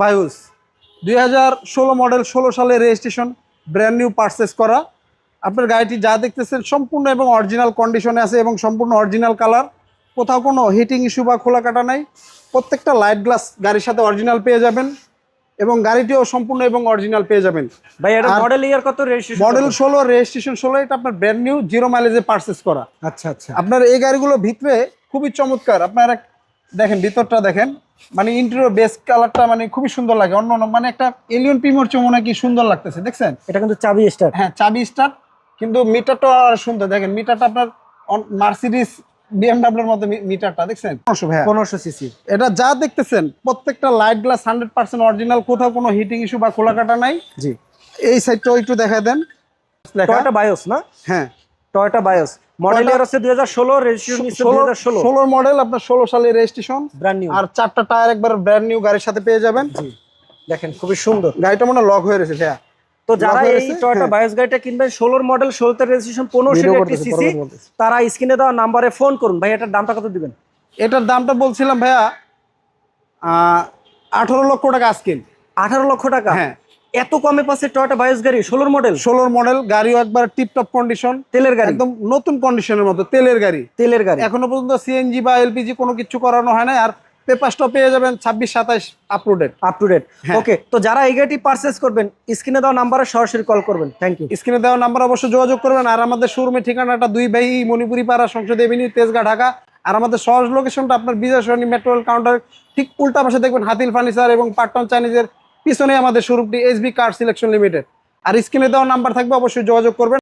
ভাইউস। দুই হাজার ষোলো মডেল ষোলো সালে রেজিস্ট্রেশন ব্র্যান্ড নিউ পারচেস করা। আপনার গাড়িটি যা দেখতেছেন সম্পূর্ণ এবং অরিজিনাল কন্ডিশনে আছে এবং সম্পূর্ণ অরিজিনাল কালার কোথাও কোনো হিটিং ইস্যু বা খোলা কাটা নাই। প্রত্যেকটা লাইট গ্লাস গাড়ির সাথে অরিজিনাল পেয়ে যাবেন এবং গাড়িটিও সম্পূর্ণ এবং অরিজিনাল পেয়ে যাবেন। ভাই এটা মডেল ইয়ার কত রেজিস্ট্রেশন মডেল ষোলো রেজিস্ট্রেশন ষোলো এটা আপনার ব্র্যান্ড নিউ জিরো মাইলেজে পারচেস করা। আচ্ছা আচ্ছা। আপনার এই গাড়িগুলো ভিতরে খুবই চমৎকার। আপনার এক দেখেন ভিতরটা দেখেন মানে ইন্টেরিয়র বেস কালারটা মানে খুবই সুন্দর লাগে। অন্য অন্য মানে একটা এলিয়ন প্রিমোর চমনে কি সুন্দর লাগতেছে দেখছেন? এটা কিন্তু চাবি স্টার হ্যাঁ চাবি স্টার কিন্তু মিটারটা আর সুন্দর। দেখেন মিটারটা আপনার মার্সিডিস বিএমডাব্লিউর মতো মিটারটা দেখছেন? পনেরোশো সিসি এটা যা দেখতেছেন প্রত্যেকটা light glass hundred percent original কোথাও কোনো হিটিং ইস্যু বা খোলা কাটা নাই। জি। এই সাইডটাও একটু দেখা দেন। বায়োস না? হ্যাঁ। Toyota bias. মডেল ইয়ার হচ্ছে দুই হাজার ষোলো রেজিস্ট্রেশন দুই হাজার ষোলো। ষোলোর মডেল আপনার ষোলো সালের রেজিস্ট্রেশন ব্র্যান্ড নিউ আর চারটা টায়ার একবার ব্র্যান্ড নিউ গাড়ির সাথে পেয়ে যাবেন। জি। দেখেন খুবই সুন্দর। গাড়িটা মনে লক হয়ে রয়েছে ভাইয়া। তো যারা এই? টয়টা হ্যাঁ। বায়োস গাড়িটা কিনবেন ষোলোর মডেল ষোলোতে রেজিস্ট্রেশন পনেরোশো সিসি তারা স্ক্রিনে দেওয়া নাম্বারে ফোন করুন। ভাই এটার দামটা কত দিবেন? এটার দামটা বলছিলাম ভাইয়া আঠারো লক্ষ টাকা আজকে আঠারো লক্ষ টাকা? হ্যাঁ। এত কমে পাচ্ছে টয়টা বায়োস গাড়ি ষোলোর মডেল ষোলোর মডেল গাড়িও একবার টিপটপ কন্ডিশন তেলের গাড়ি? একদম নতুন কন্ডিশনের মতো তেলের গাড়ি। তেলের গাড়ি। এখনও পর্যন্ত সিএনজি বা এলপিজি কোনো কিছু করানো হয় না আর পেপারসটা পেয়ে যাবেন ছাব্বিশ সাতাইশ আপলোডেড আপ টু ডেট হ্যাঁ। ওকে তো যারা এই গাড়িটি পারচেস করবেন স্ক্রিনে দেওয়া নাম্বারে সরাসরি কল করবেন। থ্যাংক ইউ স্ক্রিনে দেওয়া নাম্বার অবশ্যই যোগাযোগ করবেন আর আমাদের শোরুমের ঠিকানাটা দুই বাই মণিপুরি পাড়া সংসদ এভিনিউ তেজগাঁ ঢাকা। আর আমাদের সহজ লোকেশনটা আপনার বিজয় সরণি মেট্রো কাউন্টার ঠিক উল্টা পাশে দেখবেন হাতিল ফার্নিচার এবং পাটন চাইনিজের পিছনে আমাদের শোরুমটি এসবি কার সিলেকশন লিমিটেড আর স্ক্রিনে দেওয়া নাম্বার থাকবে, অবশ্যই যোগাযোগ করবেন।